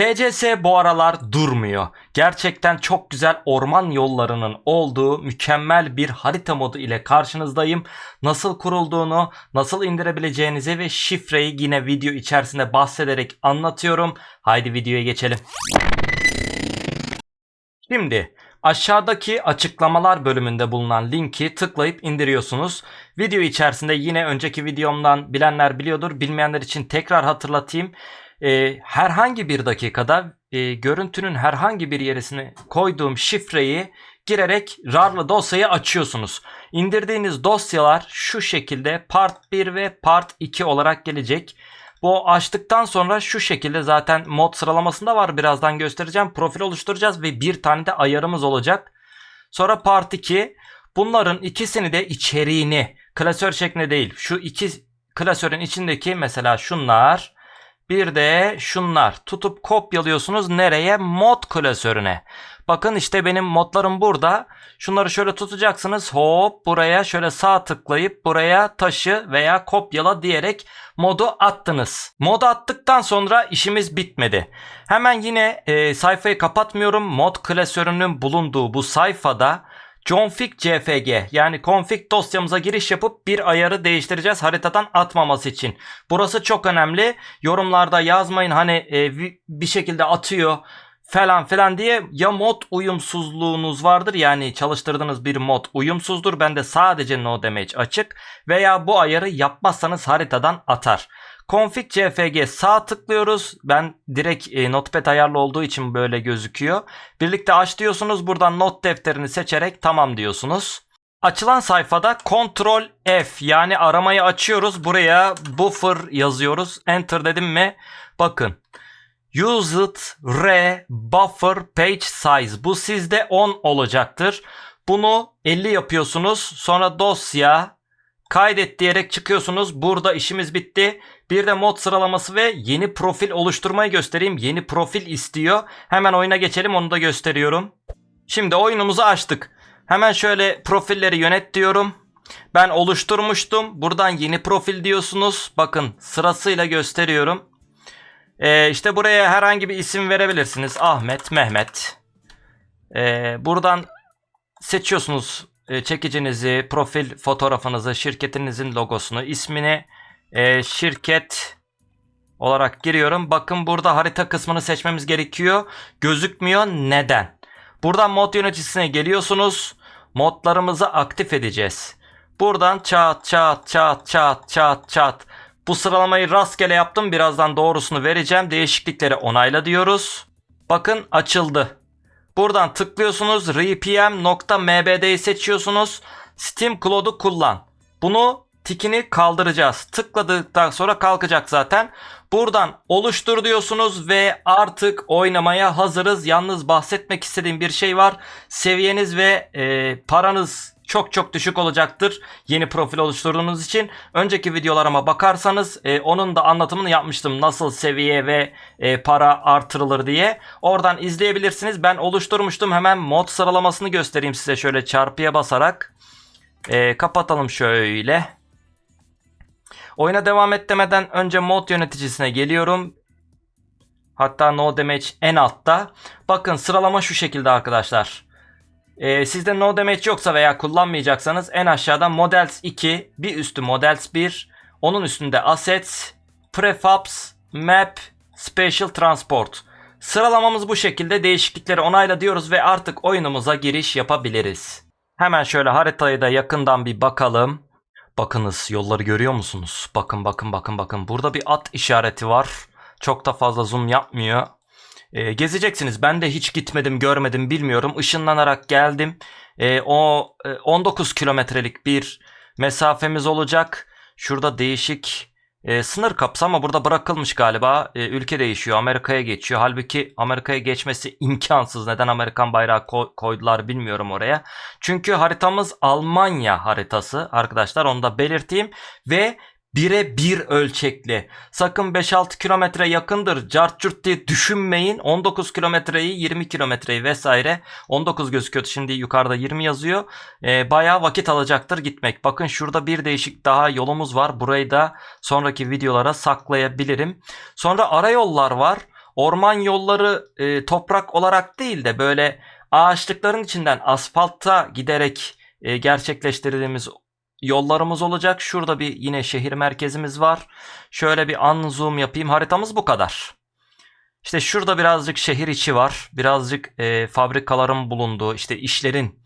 TCS bu aralar durmuyor. Gerçekten çok güzel orman yollarının olduğu mükemmel bir harita modu ile karşınızdayım. Nasıl kurulduğunu, nasıl indirebileceğinizi ve şifreyi yine video içerisinde bahsederek anlatıyorum. Haydi videoya geçelim. Şimdi aşağıdaki açıklamalar bölümünde bulunan linki tıklayıp indiriyorsunuz. Video içerisinde yine önceki videomdan bilenler biliyordur. Bilmeyenler için tekrar hatırlatayım. Ee, herhangi bir dakikada e, görüntünün herhangi bir yerisine koyduğum şifreyi girerek RAR'lı dosyayı açıyorsunuz. İndirdiğiniz dosyalar şu şekilde Part 1 ve Part 2 olarak gelecek. Bu açtıktan sonra şu şekilde zaten mod sıralamasında var birazdan göstereceğim. Profil oluşturacağız ve bir tane de ayarımız olacak. Sonra part 2 bunların ikisini de içeriğini klasör şeklinde değil şu iki klasörün içindeki mesela şunlar bir de şunlar tutup kopyalıyorsunuz nereye? Mod klasörüne. Bakın işte benim modlarım burada. Şunları şöyle tutacaksınız. Hop buraya şöyle sağ tıklayıp buraya taşı veya kopyala diyerek modu attınız. Modu attıktan sonra işimiz bitmedi. Hemen yine e, sayfayı kapatmıyorum. Mod klasörünün bulunduğu bu sayfada config cfg yani config dosyamıza giriş yapıp bir ayarı değiştireceğiz haritadan atmaması için. Burası çok önemli. Yorumlarda yazmayın hani e, bir şekilde atıyor falan filan diye ya mod uyumsuzluğunuz vardır yani çalıştırdığınız bir mod uyumsuzdur. Bende sadece no damage açık veya bu ayarı yapmazsanız haritadan atar. Config CFG sağ tıklıyoruz. Ben direkt e, notepad ayarlı olduğu için böyle gözüküyor. Birlikte aç diyorsunuz. Buradan not defterini seçerek tamam diyorsunuz. Açılan sayfada Ctrl F yani aramayı açıyoruz. Buraya buffer yazıyoruz. Enter dedim mi? Bakın. Used re buffer page size. Bu sizde 10 olacaktır. Bunu 50 yapıyorsunuz. Sonra dosya kaydet diyerek çıkıyorsunuz. Burada işimiz bitti. Bir de mod sıralaması ve yeni profil oluşturmayı göstereyim. Yeni profil istiyor. Hemen oyuna geçelim onu da gösteriyorum. Şimdi oyunumuzu açtık. Hemen şöyle profilleri yönet diyorum. Ben oluşturmuştum. Buradan yeni profil diyorsunuz. Bakın sırasıyla gösteriyorum. Ee, işte buraya herhangi bir isim verebilirsiniz. Ahmet, Mehmet. Ee, buradan seçiyorsunuz çekicinizi, profil fotoğrafınızı, şirketinizin logosunu, ismini, e, şirket olarak giriyorum. Bakın burada harita kısmını seçmemiz gerekiyor. Gözükmüyor. Neden? Buradan mod yöneticisine geliyorsunuz. Modlarımızı aktif edeceğiz. Buradan çat çat çat çat çat çat. Bu sıralamayı rastgele yaptım. Birazdan doğrusunu vereceğim. Değişiklikleri onayla diyoruz. Bakın açıldı. Buradan tıklıyorsunuz. rpm.mbd'yi seçiyorsunuz. Steam Cloud'u kullan. Bunu tikini kaldıracağız. Tıkladıktan sonra kalkacak zaten. Buradan oluştur diyorsunuz ve artık oynamaya hazırız. Yalnız bahsetmek istediğim bir şey var. Seviyeniz ve e, paranız çok çok düşük olacaktır yeni profil oluşturduğunuz için. Önceki videolarıma bakarsanız e, onun da anlatımını yapmıştım. Nasıl seviye ve e, para artırılır diye. Oradan izleyebilirsiniz. Ben oluşturmuştum. Hemen mod sıralamasını göstereyim size şöyle çarpıya basarak. E, kapatalım şöyle. Oyuna devam et demeden önce mod yöneticisine geliyorum. Hatta no damage en altta. Bakın sıralama şu şekilde arkadaşlar. Ee, sizde no damage yoksa veya kullanmayacaksanız en aşağıda models 2, bir üstü models 1, onun üstünde assets, prefabs, map, special transport. Sıralamamız bu şekilde değişiklikleri onayla diyoruz ve artık oyunumuza giriş yapabiliriz. Hemen şöyle haritayı da yakından bir bakalım. Bakınız yolları görüyor musunuz? Bakın bakın bakın bakın. Burada bir at işareti var. Çok da fazla zoom yapmıyor. E, gezeceksiniz. Ben de hiç gitmedim, görmedim, bilmiyorum. Işınlanarak geldim. E, o e, 19 kilometrelik bir mesafemiz olacak. Şurada değişik e, sınır kapısı ama burada bırakılmış galiba. E, ülke değişiyor. Amerika'ya geçiyor. Halbuki Amerika'ya geçmesi imkansız. Neden Amerikan bayrağı ko- koydular bilmiyorum oraya. Çünkü haritamız Almanya haritası arkadaşlar. Onu da belirteyim. Ve bire bir ölçekli. Sakın 5-6 kilometre yakındır cart cürt diye düşünmeyin. 19 kilometreyi 20 kilometreyi vesaire. 19 gözüküyor şimdi yukarıda 20 yazıyor. Ee, bayağı vakit alacaktır gitmek. Bakın şurada bir değişik daha yolumuz var. Burayı da sonraki videolara saklayabilirim. Sonra ara yollar var. orman yolları e, toprak olarak değil de böyle ağaçlıkların içinden asfalta giderek e, gerçekleştirdiğimiz yollarımız olacak. Şurada bir yine şehir merkezimiz var. Şöyle bir an zoom yapayım. Haritamız bu kadar. İşte şurada birazcık şehir içi var. Birazcık e, fabrikaların bulunduğu, işte işlerin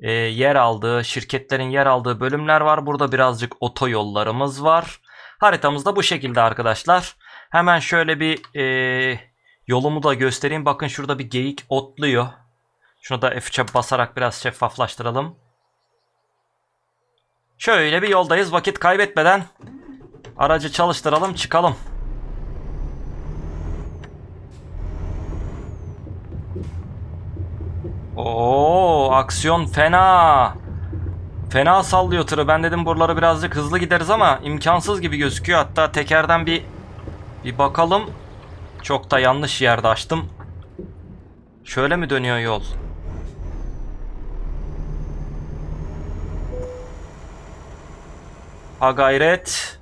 e, yer aldığı, şirketlerin yer aldığı bölümler var. Burada birazcık otoyollarımız var. Haritamız da bu şekilde arkadaşlar. Hemen şöyle bir e, yolumu da göstereyim. Bakın şurada bir geyik otluyor. Şunu da F3'e basarak biraz şeffaflaştıralım. Şöyle bir yoldayız. Vakit kaybetmeden aracı çalıştıralım çıkalım. Oo, aksiyon fena. Fena sallıyor tırı. Ben dedim buraları birazcık hızlı gideriz ama imkansız gibi gözüküyor. Hatta tekerden bir bir bakalım. Çok da yanlış yerde açtım. Şöyle mi dönüyor yol? Ha gayret.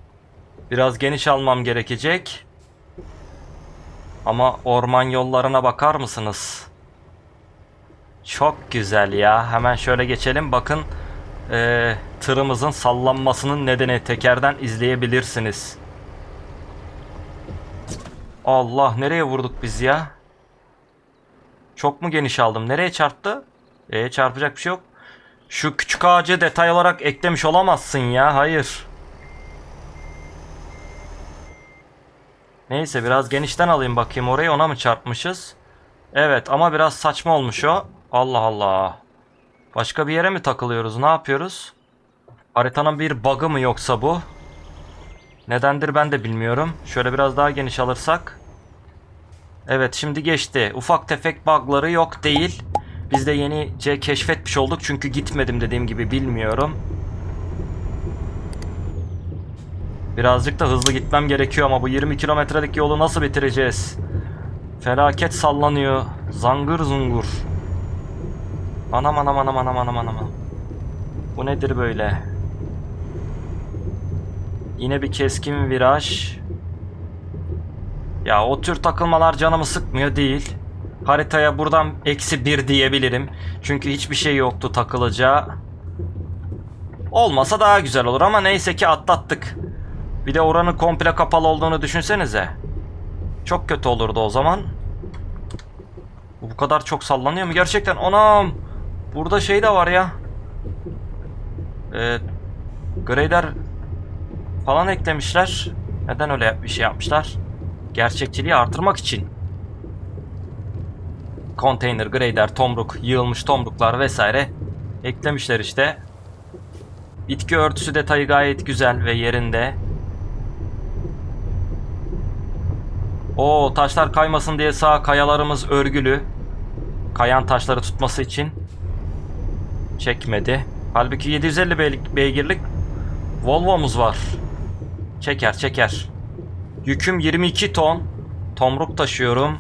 Biraz geniş almam gerekecek. Ama orman yollarına bakar mısınız? Çok güzel ya. Hemen şöyle geçelim. Bakın eee, tırımızın sallanmasının nedeni tekerden izleyebilirsiniz. Allah nereye vurduk biz ya? Çok mu geniş aldım? Nereye çarptı? E çarpacak bir şey yok. Şu küçük ağacı detay olarak eklemiş olamazsın ya. Hayır. Neyse biraz genişten alayım bakayım orayı ona mı çarpmışız? Evet ama biraz saçma olmuş o. Allah Allah. Başka bir yere mi takılıyoruz? Ne yapıyoruz? Haritanın bir bug'ı mı yoksa bu? Nedendir ben de bilmiyorum. Şöyle biraz daha geniş alırsak. Evet şimdi geçti. Ufak tefek bug'ları yok değil. Biz de yenice keşfetmiş olduk. Çünkü gitmedim dediğim gibi bilmiyorum. Birazcık da hızlı gitmem gerekiyor ama bu 20 kilometrelik yolu nasıl bitireceğiz? Felaket sallanıyor. Zangır zungur. Anam anam anam anam anam anam. Bu nedir böyle? Yine bir keskin viraj. Ya o tür takılmalar canımı sıkmıyor değil. Haritaya buradan eksi bir diyebilirim. Çünkü hiçbir şey yoktu takılacağı. Olmasa daha güzel olur ama neyse ki atlattık. Bir de oranın komple kapalı olduğunu düşünsenize. Çok kötü olurdu o zaman. Bu kadar çok sallanıyor mu gerçekten? Anam! Burada şey de var ya. Ee, grader falan eklemişler. Neden öyle bir şey yapmışlar? Gerçekçiliği artırmak için. Konteyner, grader, tomruk, yığılmış tomruklar vesaire eklemişler işte. Bitki örtüsü detayı gayet güzel ve yerinde. O taşlar kaymasın diye sağ kayalarımız örgülü. Kayan taşları tutması için. Çekmedi. Halbuki 750 beylik- beygirlik Volvo'muz var. Çeker çeker. Yüküm 22 ton. Tomruk taşıyorum.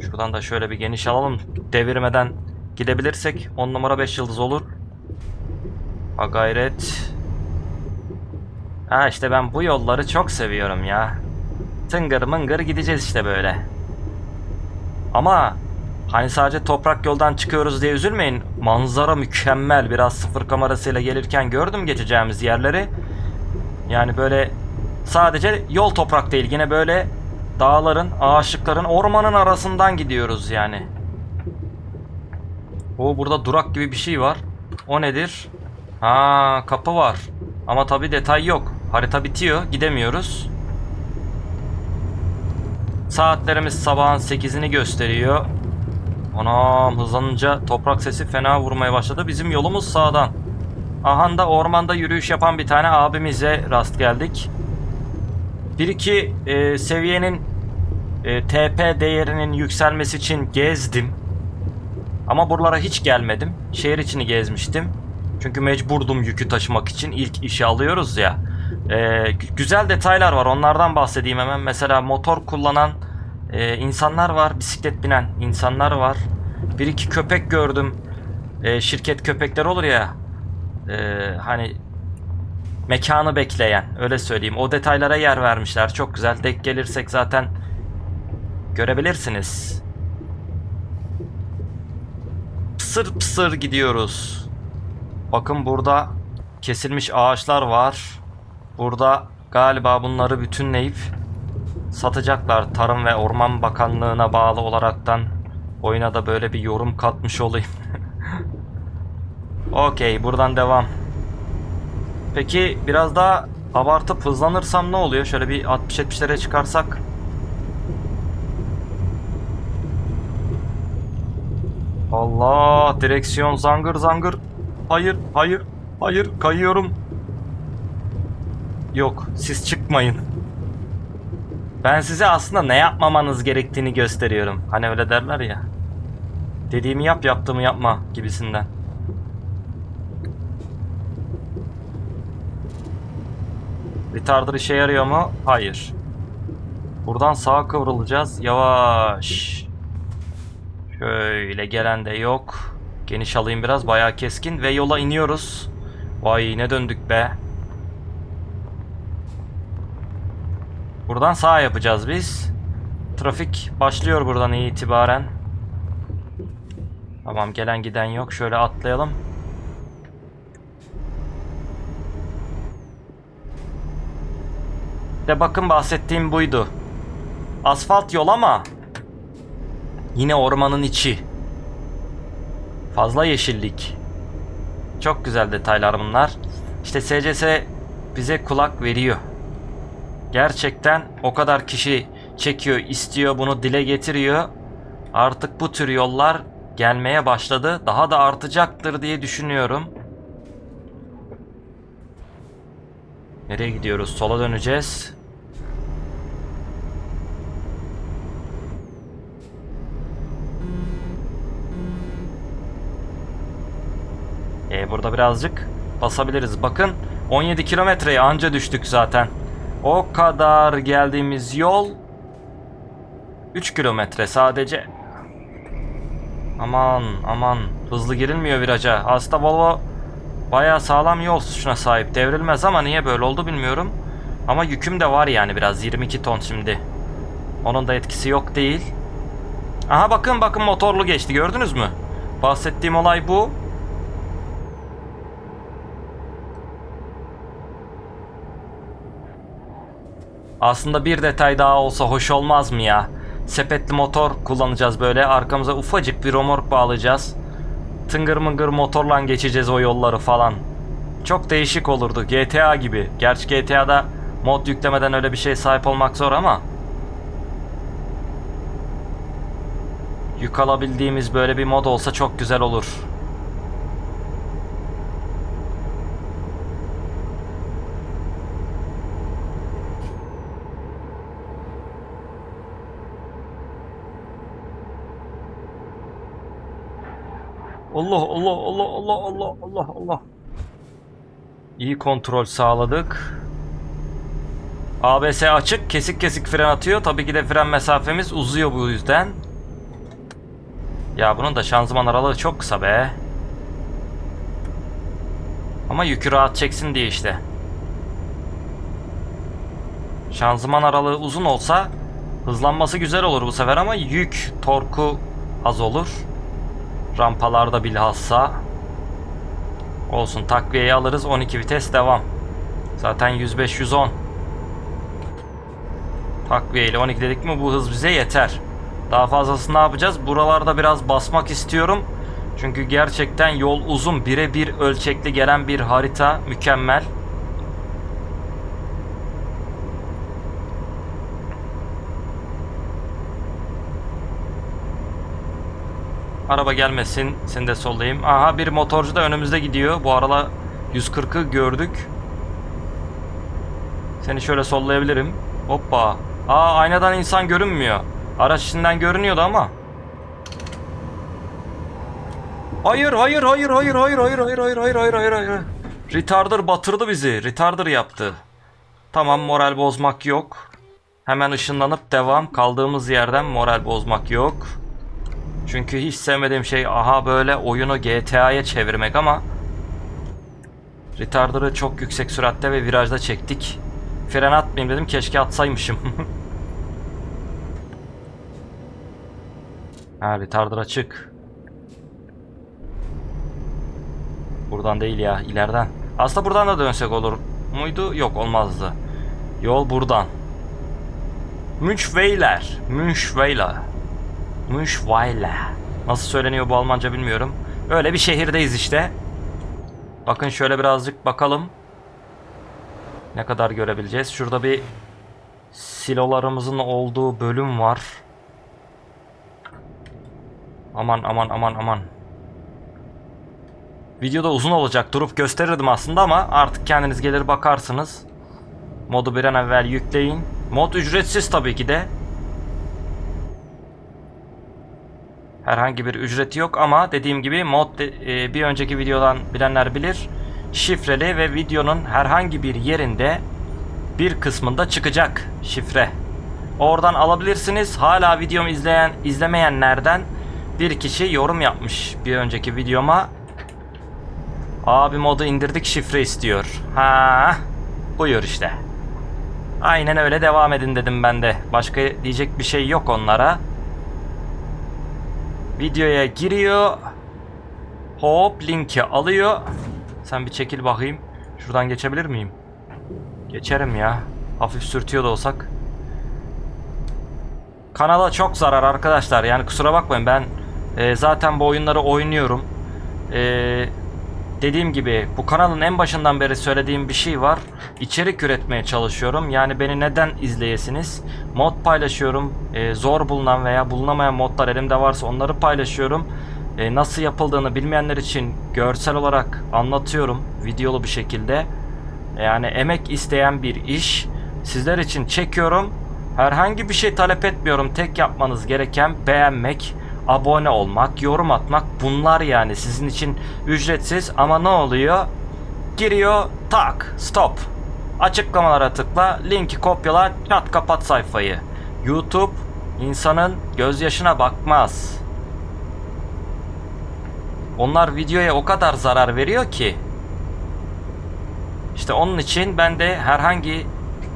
Şuradan da şöyle bir geniş alalım. Devirmeden gidebilirsek 10 numara 5 yıldız olur. Ha gayret. Ha işte ben bu yolları çok seviyorum ya. Tıngır mıngır gideceğiz işte böyle. Ama hani sadece toprak yoldan çıkıyoruz diye üzülmeyin. Manzara mükemmel. Biraz sıfır kamerasıyla gelirken gördüm geçeceğimiz yerleri. Yani böyle sadece yol toprak değil. Yine böyle dağların, ağaçlıkların, ormanın arasından gidiyoruz yani. O burada durak gibi bir şey var. O nedir? Ha kapı var. Ama tabi detay yok. Harita bitiyor. Gidemiyoruz. Saatlerimiz sabahın 8'ini gösteriyor. Anam hızlanınca toprak sesi fena vurmaya başladı. Bizim yolumuz sağdan. Ahanda ormanda yürüyüş yapan bir tane abimize rast geldik. Bir iki e, seviyenin e, TP değerinin yükselmesi için gezdim. Ama buralara hiç gelmedim. Şehir içini gezmiştim. Çünkü mecburdum yükü taşımak için. İlk işi alıyoruz ya. E, gü- güzel detaylar var. Onlardan bahsedeyim hemen. Mesela motor kullanan e, insanlar var. Bisiklet binen insanlar var. Bir iki köpek gördüm. E, şirket köpekler olur ya. e, hani mekanı bekleyen öyle söyleyeyim. O detaylara yer vermişler. Çok güzel. Denk gelirsek zaten görebilirsiniz. Pısır pısır gidiyoruz. Bakın burada kesilmiş ağaçlar var. Burada galiba bunları bütünleyip satacaklar. Tarım ve Orman Bakanlığı'na bağlı olaraktan oyuna da böyle bir yorum katmış olayım. Okey buradan devam. Peki biraz daha abartıp hızlanırsam ne oluyor? Şöyle bir 60-70'lere çıkarsak. Allah direksiyon zangır zangır. Hayır hayır hayır kayıyorum. Yok siz çıkmayın. Ben size aslında ne yapmamanız gerektiğini gösteriyorum. Hani öyle derler ya. Dediğimi yap yaptığımı yapma gibisinden. Retarder işe yarıyor mu? Hayır. Buradan sağa kıvrılacağız. Yavaş. Şöyle gelen de yok. Geniş alayım biraz. Bayağı keskin. Ve yola iniyoruz. Vay ne döndük be. Buradan sağ yapacağız biz. Trafik başlıyor buradan itibaren. Tamam gelen giden yok. Şöyle atlayalım. De bakın bahsettiğim buydu. Asfalt yol ama yine ormanın içi. Fazla yeşillik. Çok güzel detaylar bunlar. İşte SCS bize kulak veriyor. Gerçekten o kadar kişi çekiyor, istiyor, bunu dile getiriyor. Artık bu tür yollar gelmeye başladı. Daha da artacaktır diye düşünüyorum. Nereye gidiyoruz? Sola döneceğiz. Burada birazcık basabiliriz. Bakın 17 kilometreye anca düştük zaten. O kadar geldiğimiz yol 3 kilometre sadece. Aman aman hızlı girilmiyor viraja. Aslında Volvo bayağı sağlam yol suçuna sahip. Devrilmez ama niye böyle oldu bilmiyorum. Ama yüküm de var yani biraz 22 ton şimdi. Onun da etkisi yok değil. Aha bakın bakın motorlu geçti gördünüz mü? Bahsettiğim olay bu. Aslında bir detay daha olsa hoş olmaz mı ya? Sepetli motor kullanacağız böyle. Arkamıza ufacık bir romork bağlayacağız. Tıngır mıngır motorla geçeceğiz o yolları falan. Çok değişik olurdu. GTA gibi. Gerçi GTA'da mod yüklemeden öyle bir şey sahip olmak zor ama. Yük alabildiğimiz böyle bir mod olsa çok güzel olur. Allah Allah Allah Allah Allah Allah Allah. İyi kontrol sağladık. ABS açık, kesik kesik fren atıyor. Tabii ki de fren mesafemiz uzuyor bu yüzden. Ya bunun da şanzıman aralığı çok kısa be. Ama yükü rahat çeksin diye işte. Şanzıman aralığı uzun olsa hızlanması güzel olur bu sefer ama yük torku az olur. Rampalarda bilhassa. Olsun takviyeyi alırız 12 vites devam. Zaten 105-110. Takviye ile 12 dedik mi bu hız bize yeter. Daha fazlasını ne yapacağız? Buralarda biraz basmak istiyorum. Çünkü gerçekten yol uzun. Birebir ölçekli gelen bir harita. Mükemmel. Araba gelmesin. Seni de sollayayım. Aha bir motorcu da önümüzde gidiyor. Bu arada 140'ı gördük. Seni şöyle sollayabilirim. Hoppa. Aa aynadan insan görünmüyor. Araç içinden görünüyordu ama. Hayır hayır hayır hayır hayır hayır hayır hayır hayır hayır hayır hayır. Retarder batırdı bizi. Retarder yaptı. Tamam moral bozmak yok. Hemen ışınlanıp devam. Kaldığımız yerden moral bozmak yok. Çünkü hiç sevmediğim şey aha böyle oyunu GTA'ya çevirmek ama Retarder'ı çok yüksek süratte ve virajda çektik. Fren atmayayım dedim keşke atsaymışım. Ha retarder açık. Buradan değil ya ileriden. Aslında buradan da dönsek olur muydu? Yok olmazdı. Yol buradan. Münchweiler. Münchweiler. Münchweiler. Nasıl söyleniyor bu Almanca bilmiyorum. Öyle bir şehirdeyiz işte. Bakın şöyle birazcık bakalım. Ne kadar görebileceğiz. Şurada bir silolarımızın olduğu bölüm var. Aman aman aman aman. Videoda uzun olacak. Durup gösterirdim aslında ama artık kendiniz gelir bakarsınız. Modu bir an evvel yükleyin. Mod ücretsiz tabii ki de. Herhangi bir ücreti yok ama dediğim gibi mod e, bir önceki videodan bilenler bilir. Şifreli ve videonun herhangi bir yerinde bir kısmında çıkacak şifre. Oradan alabilirsiniz. Hala videomu izleyen izlemeyenlerden bir kişi yorum yapmış bir önceki videoma. Abi modu indirdik şifre istiyor. Ha, buyur işte. Aynen öyle devam edin dedim ben de. Başka diyecek bir şey yok onlara. Videoya giriyor. Hop linki alıyor. Sen bir çekil bakayım. Şuradan geçebilir miyim? Geçerim ya. Hafif sürtüyor da olsak. Kanala çok zarar arkadaşlar. Yani kusura bakmayın ben e, zaten bu oyunları oynuyorum. E, dediğim gibi bu kanalın en başından beri söylediğim bir şey var. İçerik üretmeye çalışıyorum. Yani beni neden izleyesiniz? Mod paylaşıyorum. E, zor bulunan veya bulunamayan modlar elimde varsa onları paylaşıyorum. E, nasıl yapıldığını bilmeyenler için görsel olarak anlatıyorum. Videolu bir şekilde. Yani emek isteyen bir iş. Sizler için çekiyorum. Herhangi bir şey talep etmiyorum. Tek yapmanız gereken beğenmek, abone olmak, yorum atmak. Bunlar yani sizin için ücretsiz ama ne oluyor? Giriyor, tak, stop. Açıklamalara tıkla, linki kopyala, çat kapat sayfayı. YouTube insanın gözyaşına bakmaz. Onlar videoya o kadar zarar veriyor ki. İşte onun için ben de herhangi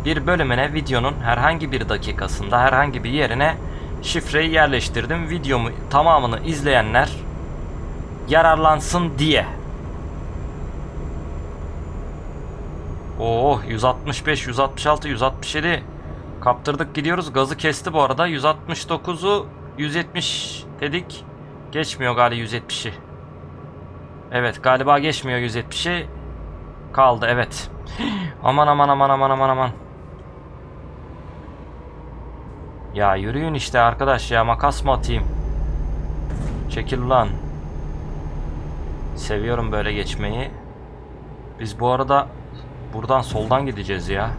bir bölümüne videonun herhangi bir dakikasında herhangi bir yerine şifreyi yerleştirdim. Videomu tamamını izleyenler yararlansın diye. Oo 165, 166, 167 kaptırdık gidiyoruz. Gazı kesti bu arada. 169'u 170 dedik. Geçmiyor galiba 170'i. Evet galiba geçmiyor 170'i. Kaldı evet. aman aman aman aman aman aman. Ya yürüyün işte arkadaş ya makas mı atayım? Çekil lan. Seviyorum böyle geçmeyi. Biz bu arada buradan soldan gideceğiz ya.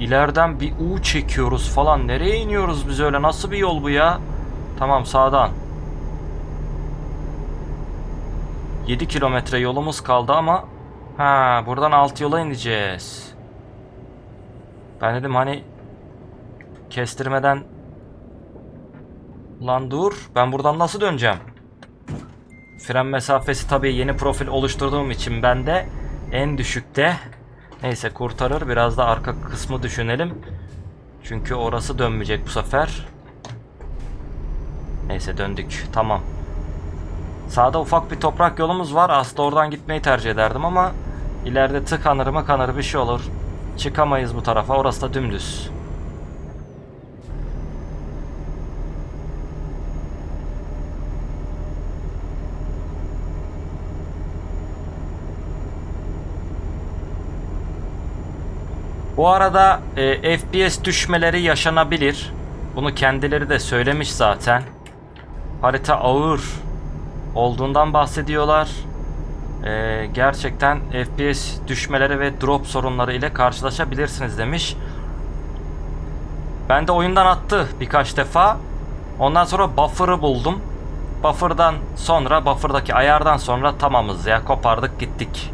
İleriden bir U çekiyoruz falan. Nereye iniyoruz biz öyle? Nasıl bir yol bu ya? Tamam sağdan. 7 kilometre yolumuz kaldı ama ha buradan alt yola ineceğiz. Ben dedim hani kestirmeden lan dur ben buradan nasıl döneceğim? Fren mesafesi tabii yeni profil oluşturduğum için ben de en düşükte. Neyse kurtarır biraz da arka kısmı düşünelim. Çünkü orası dönmeyecek bu sefer. Neyse döndük tamam. Sağda ufak bir toprak yolumuz var. Aslında oradan gitmeyi tercih ederdim ama ileride tıkanır mı kanır bir şey olur. Çıkamayız bu tarafa. Orası da dümdüz. Bu arada e, FPS düşmeleri yaşanabilir. Bunu kendileri de söylemiş zaten. Harita ağır olduğundan bahsediyorlar. Ee, gerçekten FPS düşmeleri ve drop sorunları ile karşılaşabilirsiniz demiş. Ben de oyundan attı birkaç defa. Ondan sonra buffer'ı buldum. Buffer'dan sonra buffer'daki ayardan sonra tamamız ya kopardık gittik.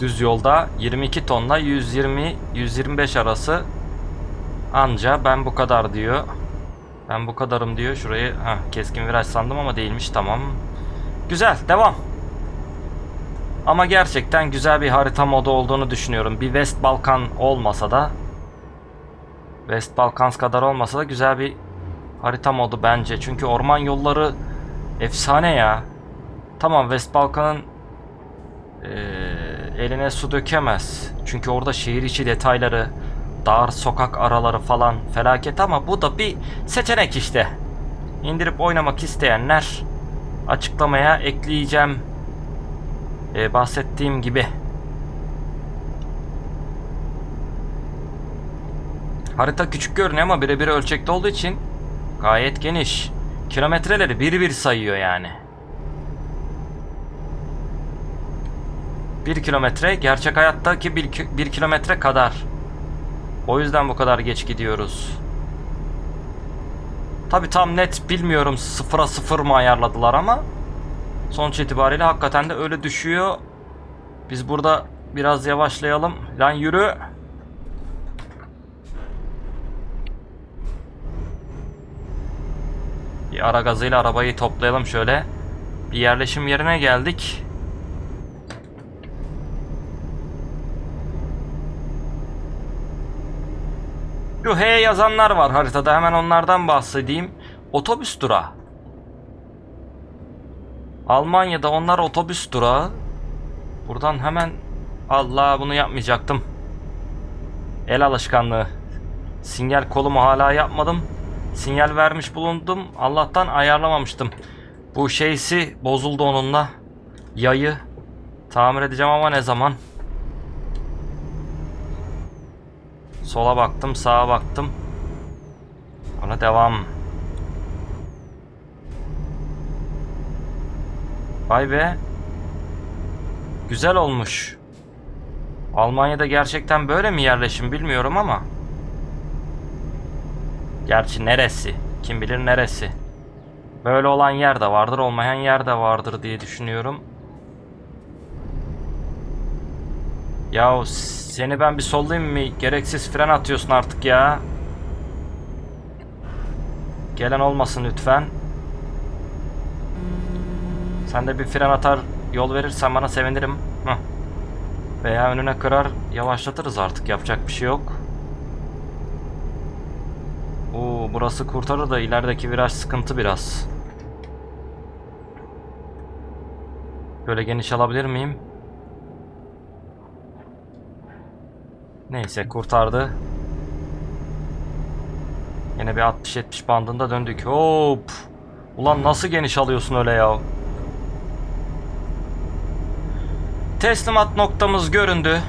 Düz yolda 22 tonla 120 125 arası anca ben bu kadar diyor. Ben bu kadarım diyor. Şurayı ha keskin viraj sandım ama değilmiş. Tamam. Güzel. Devam. Ama gerçekten güzel bir harita modu olduğunu düşünüyorum. Bir West Balkan olmasa da West Balkans kadar olmasa da güzel bir harita modu bence. Çünkü orman yolları efsane ya. Tamam West Balkan'ın eee, eline su dökemez. Çünkü orada şehir içi detayları, dar sokak araları falan felaket ama bu da bir seçenek işte. İndirip oynamak isteyenler açıklamaya ekleyeceğim. Ee, bahsettiğim gibi. Harita küçük görünüyor ama birebir ölçekte olduğu için gayet geniş. Kilometreleri bir bir sayıyor yani. 1 kilometre gerçek hayattaki 1 kilometre kadar. O yüzden bu kadar geç gidiyoruz. Tabi tam net bilmiyorum sıfıra sıfır mı ayarladılar ama sonuç itibariyle hakikaten de öyle düşüyor. Biz burada biraz yavaşlayalım. Lan yürü. Bir ara gazıyla arabayı toplayalım şöyle. Bir yerleşim yerine geldik. Şu H yazanlar var haritada. Hemen onlardan bahsedeyim. Otobüs durağı. Almanya'da onlar otobüs durağı. Buradan hemen Allah bunu yapmayacaktım. El alışkanlığı. Sinyal kolumu hala yapmadım. Sinyal vermiş bulundum. Allah'tan ayarlamamıştım. Bu şeysi bozuldu onunla. Yayı. Tamir edeceğim ama ne zaman? Sola baktım, sağa baktım. Ona devam. Vay be. Güzel olmuş. Almanya'da gerçekten böyle mi yerleşim bilmiyorum ama. Gerçi neresi? Kim bilir neresi? Böyle olan yer de vardır, olmayan yer de vardır diye düşünüyorum. Yahu seni ben bir sollayayım mı? Gereksiz fren atıyorsun artık ya. Gelen olmasın lütfen. Sen de bir fren atar yol verirsen bana sevinirim. Heh. Veya önüne kırar yavaşlatırız artık yapacak bir şey yok. Oo, burası kurtarır da ilerideki viraj sıkıntı biraz. Böyle geniş alabilir miyim? Neyse kurtardı. Yine bir 60-70 bandında döndük. Hop. Ulan nasıl geniş alıyorsun öyle ya? Teslimat noktamız göründü.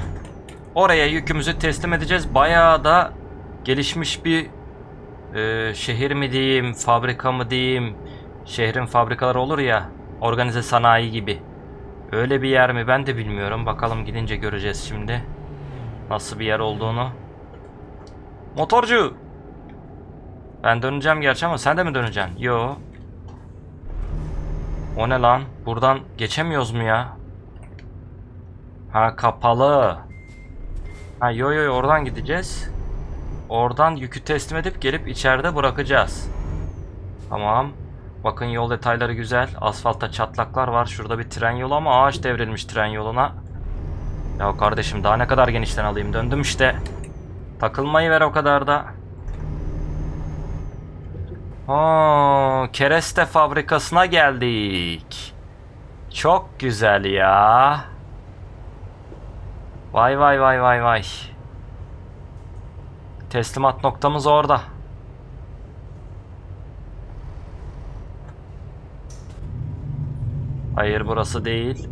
Oraya yükümüzü teslim edeceğiz. Bayağı da gelişmiş bir e, şehir mi diyeyim, fabrika mı diyeyim. Şehrin fabrikaları olur ya, organize sanayi gibi. Öyle bir yer mi ben de bilmiyorum. Bakalım gidince göreceğiz şimdi. Nasıl bir yer olduğunu. Motorcu! Ben döneceğim gerçi ama sen de mi döneceksin? Yo. O ne lan? Buradan geçemiyoruz mu ya? Ha kapalı. Ha yo yo oradan gideceğiz. Oradan yükü teslim edip gelip içeride bırakacağız. Tamam. Bakın yol detayları güzel. Asfaltta çatlaklar var. Şurada bir tren yolu ama ağaç devrilmiş tren yoluna. Ya kardeşim daha ne kadar genişten alayım döndüm işte. Takılmayı ver o kadar da. Oo, kereste fabrikasına geldik. Çok güzel ya. Vay vay vay vay vay. Teslimat noktamız orada. Hayır burası değil.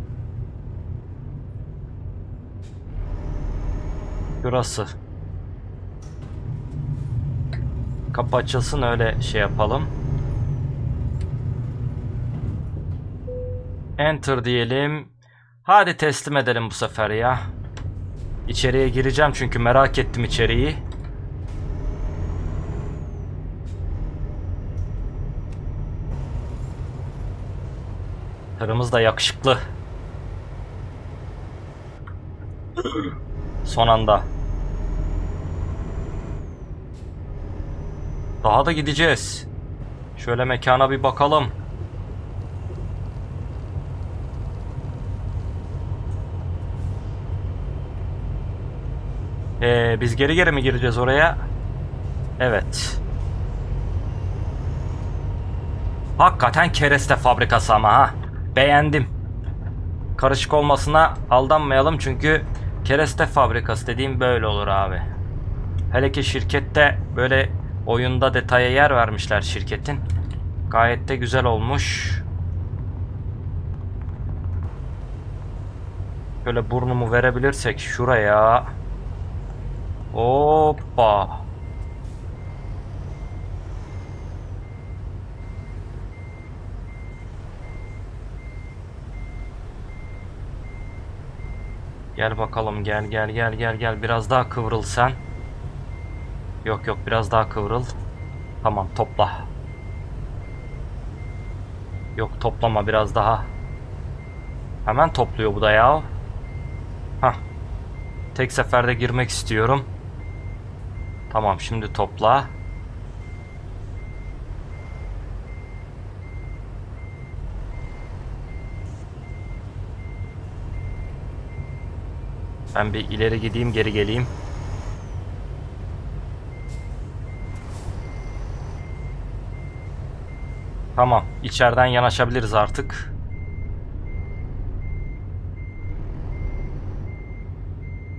Burası. Kapı açılsın öyle şey yapalım. Enter diyelim. Hadi teslim edelim bu sefer ya. İçeriye gireceğim çünkü merak ettim içeriği. Tırımız da yakışıklı. Son anda. Daha da gideceğiz. Şöyle mekana bir bakalım. Ee, biz geri geri mi gireceğiz oraya? Evet. Hakikaten kereste fabrikası ama ha. Beğendim. Karışık olmasına aldanmayalım çünkü kereste fabrikası dediğim böyle olur abi. Hele ki şirkette böyle oyunda detaya yer vermişler şirketin. Gayet de güzel olmuş. Böyle burnumu verebilirsek şuraya. Hoppa. Gel bakalım gel gel gel gel gel biraz daha kıvrıl sen. Yok yok biraz daha kıvrıl. Tamam topla. Yok toplama biraz daha. Hemen topluyor bu da ya. Hah. Tek seferde girmek istiyorum. Tamam şimdi topla. Ben bir ileri gideyim geri geleyim. Tamam içeriden yanaşabiliriz artık.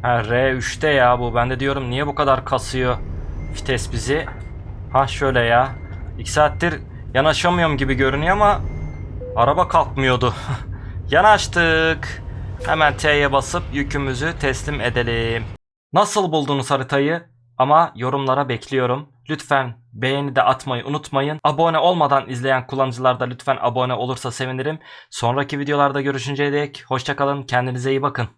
Ha R3'te ya bu. Ben de diyorum niye bu kadar kasıyor vites bizi. Ha şöyle ya. 2 saattir yanaşamıyorum gibi görünüyor ama araba kalkmıyordu. Yanaştık. Hemen T'ye basıp yükümüzü teslim edelim. Nasıl buldunuz haritayı? Ama yorumlara bekliyorum. Lütfen beğeni de atmayı unutmayın. Abone olmadan izleyen kullanıcılar da lütfen abone olursa sevinirim. Sonraki videolarda görüşünceye dek hoşçakalın. Kendinize iyi bakın.